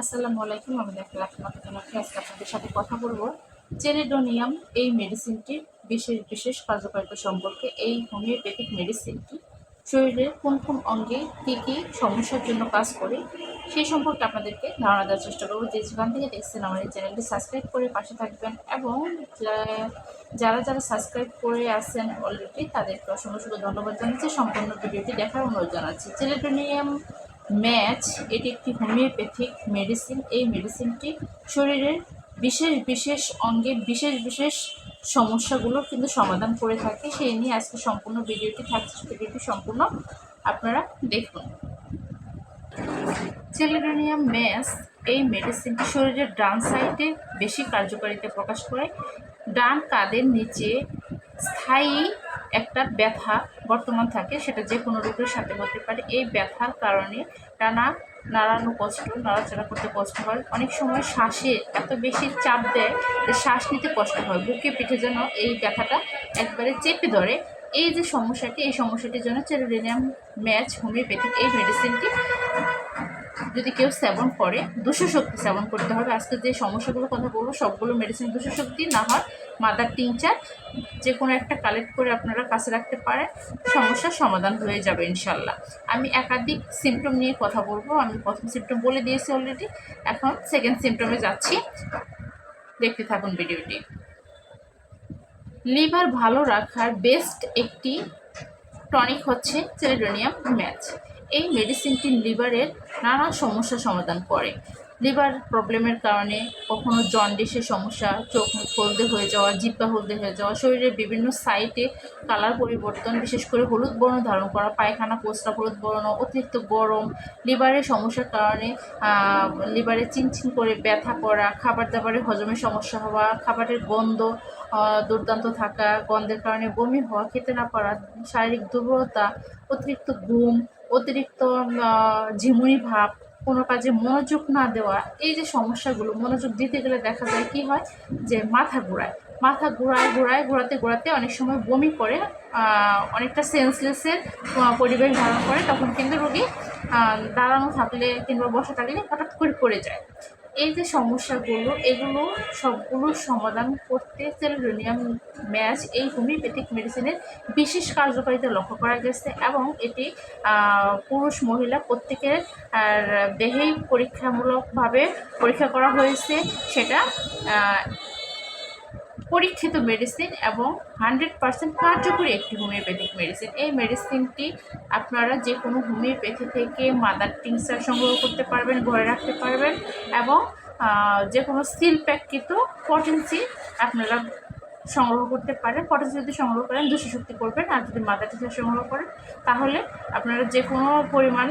আসসালামু আলাইকুম, আমি ডাক্তার জানাচ্ছি আজকে আপনাদের সাথে কথা বলব চেরিডোনিয়াম এই মেডিসিনটির বিশেষ বিশেষ কার্যকারিতা সম্পর্কে। এই হোমিওপ্যাথিক মেডিসিনটি শরীরের কোন কোন অঙ্গে কী কী সমস্যার জন্য কাজ করে সেই সম্পর্কে আপনাদেরকে ধারণা দেওয়ার চেষ্টা করব। যে যেখান থেকে দেখছেন আমার এই চ্যানেলটি সাবস্ক্রাইব করে পাশে থাকবেন এবং যারা যারা সাবস্ক্রাইব করে আছেন অলরেডি তাদেরকে অসংখ্য অসংখ্য ধন্যবাদ জানাচ্ছি। সম্পূর্ণ ভিডিওটি দেখার অনুরোধ জানাচ্ছি। চেরিডোনিয়াম ম্যাচ, এটি একটি হোমিওপ্যাথিক মেডিসিন। এই মেডিসিনটি শরীরের বিশেষ বিশেষ অঙ্গে বিশেষ বিশেষ সমস্যাগুলোর কিন্তু সমাধান করে থাকে। সেই নিয়ে আজকে সম্পূর্ণ ভিডিওটি থাকছে ভিডিওটি সম্পূর্ণ আপনারা দেখুন। চেলিডোনিয়াম ম্যাস এই মেডিসিনটি শরীরের ডান সাইডে বেশি কার্যকারিতা প্রকাশ করে। ডান কাঁধের নিচে স্থায়ী একটা ব্যথা বর্তমান থাকে, সেটা যে কোনো রোগের সাথে হতে পারে। এই ব্যথার কারণে টানা নাড়ানো কষ্ট, নাড়াচাড়া করতে কষ্ট হয়। অনেক সময় শ্বাসে এত বেশি চাপ দেয় যে শ্বাস নিতে কষ্ট হয়। বুকে, পিঠে যেন এই ব্যথাটা একবারে চেপে ধরে। এই যে সমস্যাটি, এই সমস্যাটির জন্য চেরোডেনিয়াম ম্যাচ, হোমিওপ্যাথিক এই মেডিসিনটি যদি কেউ সেবন করে দুশো শক্তি সেবন করতে হবে। আজকে যে সমস্যাগুলোর কথা বলব, সবগুলো মেডিসিন দুশো শক্তি না হয় মাদার টিংচার যে কোনো একটা কালেক্ট করে আপনারা কাছে রাখতে পারেন, সমস্যার সমাধান হয়ে যাবে ইনশাল্লাহ। আমি একাধিক সিমটম নিয়ে কথা বলব। আমি প্রথম সিমটম বলে দিয়েছি অলরেডি এখন সেকেন্ড সিমটমে যাচ্ছি। দেখতে থাকুন ভিডিওটি। লিভার ভালো রাখার বেস্ট একটি টনিক হচ্ছে চেরিডোনিয়াম ম্যাচ। এই মেডিসিনটি লিভারের নানা সমস্যা সমাধান করে। লিভার প্রবলেমের কারণে কখনো জন্ডিসের সমস্যা, চোখ হলদে হয়ে যাওয়া, জিব্বা হলদে হয়ে যাওয়া, শরীরের বিভিন্ন সাইটে কালার পরিবর্তন, বিশেষ করে হলুদ বর্ণ ধারণ করা, পায়খানা পোস্তা হলুদ বর্ণ, অতিরিক্ত গরম লিভারের সমস্যার কারণে লিভারে চিনচিন করে ব্যথা করা খাবার দাবারে হজমের সমস্যা হওয়া, খাবারের গন্ধ দুর্দান্ত থাকা, গন্ধের কারণে বমি হওয়া, খেতে না পারা, শারীরিক দুর্বলতা, অতিরিক্ত ঘুম অতিরিক্ত ঝিমুনি ভাব, কোনো কাজে মনোযোগ না দেওয়া, এই যে সমস্যাগুলো, মনোযোগ দিতে গেলে দেখা যায় কি হয় যে মাথা ঘোরায়। মাথা ঘোরায় ঘোরায়, ঘোরাতে ঘোরাতে অনেক সময় বমি করে অনেকটা সেন্সলেসের পরিবেশ ধারণ করে, তখন কিন্তু রোগী দাঁড়ানো থাকলে কিংবা বসে থাকলে হঠাৎ করে পড়ে যায়। এই যে সমস্যাগুলো, এগুলো সবগুলোর সমাধান করতে সেলুনিয়াম ম্যাচ এই হোমিওপ্যাথিক মেডিসিনের বিশেষ কার্যকারিতা লক্ষ্য করা গেছে এবং এটি পুরুষ মহিলা প্রত্যেকের দেহেই পরীক্ষামূলকভাবে পরীক্ষা করা হয়েছে। সেটা পরীক্ষিত মেডিসিন এবং হান্ড্রেড পার্সেন্ট কার্যকরী একটি হোমিওপ্যাথিক মেডিসিন এই মেডিসিনটি আপনারা যে কোনো হোমিওপ্যাথি থেকে মাদার টিংসার সংগ্রহ করতে পারবেন, ঘরে রাখতে পারবেন এবং যে কোনো সিল প্যাককৃত পটেন্সি আপনারা সংগ্রহ করতে পারেন। পটেন্সি যদি সংগ্রহ করেন, দুশো শক্তি করবেন। আর যদি মাদার টিংসার সংগ্রহ করেন, তাহলে আপনারা যে কোনো পরিমাণ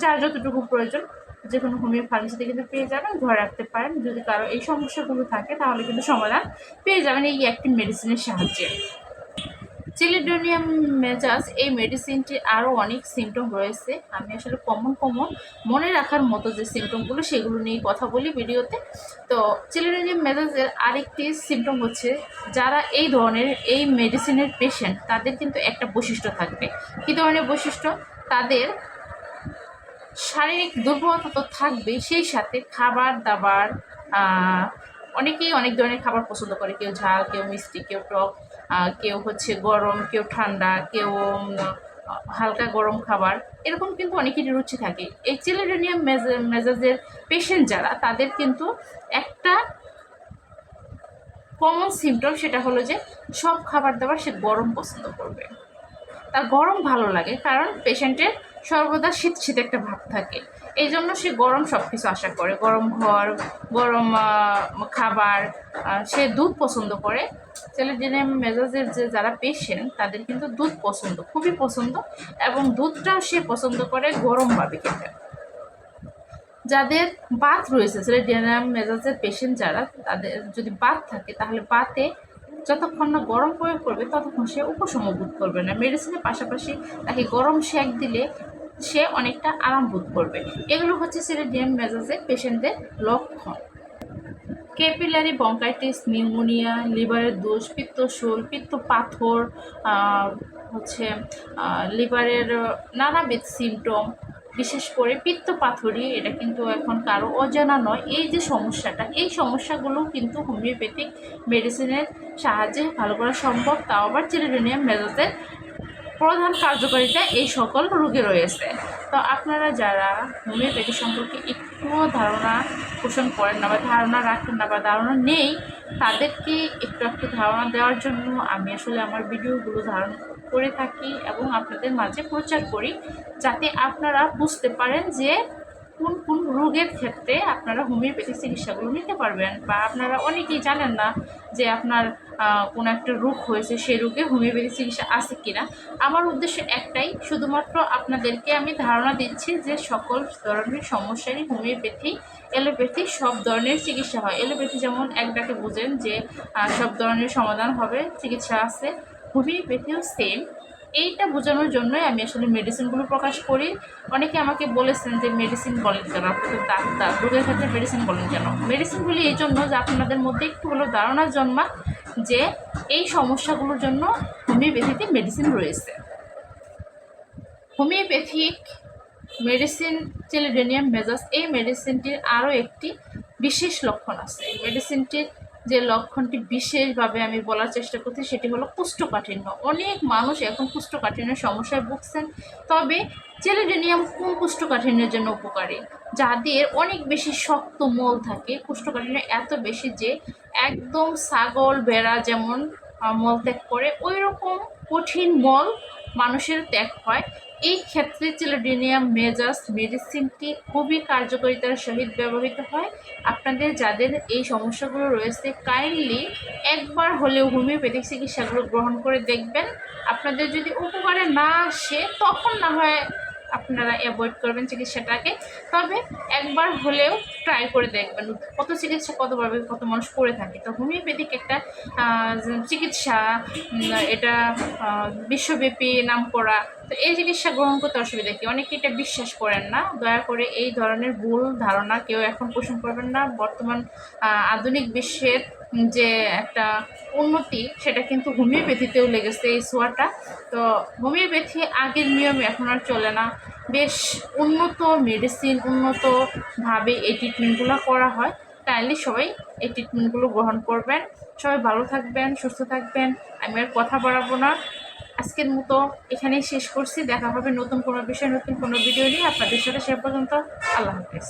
যার যতটুকু প্রয়োজন যে কোনো হোমিও ফার্মেসিতে কিন্তু পেয়ে যাবেন ঘরে রাখতে পারেন। যদি কারও এই সমস্যাগুলো থাকে, তাহলে কিন্তু সমাধান পেয়ে যাবেন এই একটি মেডিসিনের সাহায্যে। চিলিডোনিয়াম মেজাজ এই মেডিসিনটি আরও অনেক সিমটম রয়েছে। আমি আসলে কমন কমন মনে রাখার মতো যে সিমটমগুলো সেগুলো নিয়ে কথা বলি ভিডিওতে। তো চিলিডোনিয়াম মেজাজের আরেকটি সিমটম হচ্ছে, যারা এই ধরনের এই মেডিসিনের পেশেন্ট তাদের কিন্তু একটা বৈশিষ্ট্য থাকবে। কী ধরনের বৈশিষ্ট্য? তাদের শারীরিক দুর্বলতা তো থাকবেই, সেই সাথে খাবার দাবার অনেকেই অনেক ধরনের খাবার পছন্দ করে। কেউ ঝাল, কেউ মিষ্টি, কেউ টক কেউ হচ্ছে গরম, কেউ ঠান্ডা, কেউ হালকা গরম খাবার। এরকম কিন্তু অনেকেরই রুচি থাকে। এই চিলেডোনিয়াম মেজাজের পেশেন্ট যারা, তাদের কিন্তু একটা কমন সিমটম সেটা হলো যে, সব খাবার দাবার সে গরম পছন্দ করবে। তার গরম ভালো লাগে, কারণ পেশেন্টের সর্বদা শীত শীত একটা ভাব থাকে। এই জন্য সে গরম সব কিছু আশা করে। গরম ঘর, গরম খাবার সে দুধ পছন্দ করে। ছেলে সেলেডিনিয়াম মেজাজের যে যারা পেশেন্ট তাদের কিন্তু দুধ পছন্দ, খুবই পছন্দ এবং দুধটাও সে পছন্দ করে গরমভাবে খেতে। যাদের বাত রয়েছে, ছেলে সেলেডিনিয়াম মেজাজের পেশেন্ট যারা, তাদের যদি বাত থাকে, তাহলে বাতে যতক্ষণ না গরম প্রয়োগ করবে, ততক্ষণ সে উপশম বোধ করবে না। মেডিসিনের পাশাপাশি তাকে গরম শেক দিলে সে অনেকটা আরাম বোধ করবে। এগুলো হচ্ছে সেলেডিয়াম মেজাজের পেশেন্টদের লক্ষণ। ক্যাপিলারি বঙ্কাইটিস নিউমোনিয়া লিভারের দোষ, পিত্তশূল পিত্ত পাথর হচ্ছে লিভারের নানাবিধ সিমটম বিশেষ করে পিত্ত পাথরি, এটা কিন্তু এখন কারও অজানা নয়। এই যে সমস্যাটা, এই সমস্যাগুলো কিন্তু হোমিওপ্যাথিক মেডিসিনের সাহায্যে ভালো করা সম্ভব। তাও আবার চিরোডোনিয়াম মেজাজের প্রধান কার্যকারিতা এই সকল রোগে রয়েছে। তো আপনারা যারা হোমিওপ্যাথি সম্পর্কে একটুও ধারণা পোষণ করেন না বা ধারণা রাখেন না বা ধারণা নেই, তাদেরকে একটু একটু ধারণা দেওয়ার জন্য আমি আসলে আমার ভিডিওগুলো ধারণ করে থাকি এবং আপনাদের মাঝে প্রচার করি, যাতে আপনারা বুঝতে পারেন যে কোন কোন রোগের ক্ষেত্রে আপনারা হোমিওপ্যাথি চিকিৎসাগুলো নিতে পারবেন? বা আপনারা অনেকেই জানেন না যে আপনার কোনো একটা রোগ হয়েছে, সেই রোগে হোমিওপ্যাথি চিকিৎসা আছে কিনা? আমার উদ্দেশ্য একটাই, শুধুমাত্র আপনাদেরকে আমি ধারণা দিচ্ছি যে সকল ধরনের সমস্যারই হোমিওপ্যাথি এলোপ্যাথি সব ধরনের চিকিৎসা হয়। এলোপ্যাথি যেমন এক ডাকে বোঝেন যে সব ধরনের সমাধান হবে, চিকিৎসা আছে। হোমিওপ্যাথিও সেম এইটা বোঝানোর জন্যই আমি আসলে মেডিসিনগুলো প্রকাশ করি। অনেকে আমাকে বলেছেন যে মেডিসিন বলেন কেন? ডাক্তার, রোগের ক্ষেত্রে মেডিসিন বলেন কেন? মেডিসিনগুলি এই জন্য যে আপনাদের মধ্যে একটু হলেও ধারণা জন্মা যে এই সমস্যাগুলোর জন্য হোমিওপ্যাথিতে মেডিসিন রয়েছে। হোমিওপ্যাথিক মেডিসিন চেলিডেনিয়াম মেজাস এই মেডিসিনটির আরও একটি বিশেষ লক্ষণ আছে। মেডিসিনটির যে লক্ষণটি বিশেষভাবে আমি বলার চেষ্টা করছি, সেটি হলো কুষ্ঠকাঠিন্য। অনেক মানুষ এখন কুষ্ঠকাঠিন্যের সমস্যায় ভুগছেন, তবে চেলিডেনিয়াম কোন কুষ্ঠকাঠিন্যের জন্য উপকারী? যাদের অনেক বেশি শক্ত মল থাকে, কুষ্ঠকাঠিন্য এত বেশি যে একদম ছাগল বেড়া যেমন মল ত্যাগ করে ওই রকম কঠিন মল মানুষের ত্যাগ হয়। এই ক্ষেত্রে চিলোডিনিয়াম মেজাস মেডিসিনটি খুবই কার্যকারিতার সহিত ব্যবহৃত হয়। আপনাদের যাদের এই সমস্যাগুলো রয়েছে কাইন্ডলি একবার হলেও হোমিওপ্যাথিক চিকিৎসাগুলো গ্রহণ করে দেখবেন। আপনাদের যদি উপকারে না আসে, তখন না হয় আপনারা অ্যাভয়েড করবেন চিকিৎসাটাকে। তবে একবার হলেও ট্রাই করে দেখবেন। কত চিকিৎসা কতভাবে কত মানুষ করে থাকে। তো হোমিওপ্যাথিক একটা চিকিৎসা এটা বিশ্বব্যাপী নাম করা তো এই চিকিৎসা গ্রহণ করতে অসুবিধা কি? অনেকে এটা বিশ্বাস করেন না। দয়া করে এই ধরনের ভুল ধারণা কেউ এখন পোষণ করবেন না। বর্তমান আধুনিক বিশ্বের যে একটা উন্নতি, সেটা কিন্তু হোমিওপ্যাথিতেও লেগেছে এই সোয়াটা। তো হোমিওপ্যাথি আগের নিয়মে এখন আর চলে না। বেশ উন্নত মেডিসিন উন্নতভাবে এই ট্রিটমেন্টগুলো করা হয়। কাইন্ডলি সবাই এই ট্রিটমেন্টগুলো গ্রহণ করবেন। সবাই ভালো থাকবেন, সুস্থ থাকবেন। আমি আর কথা বাড়াবো না। আজকের মতো এখানেই শেষ করছি। দেখা হবে নতুন কোনো বিষয়, নতুন কোনো ভিডিও নিয়ে। আপনাদের সাথে সে পর্যন্ত আল্লাহ হাফেজ।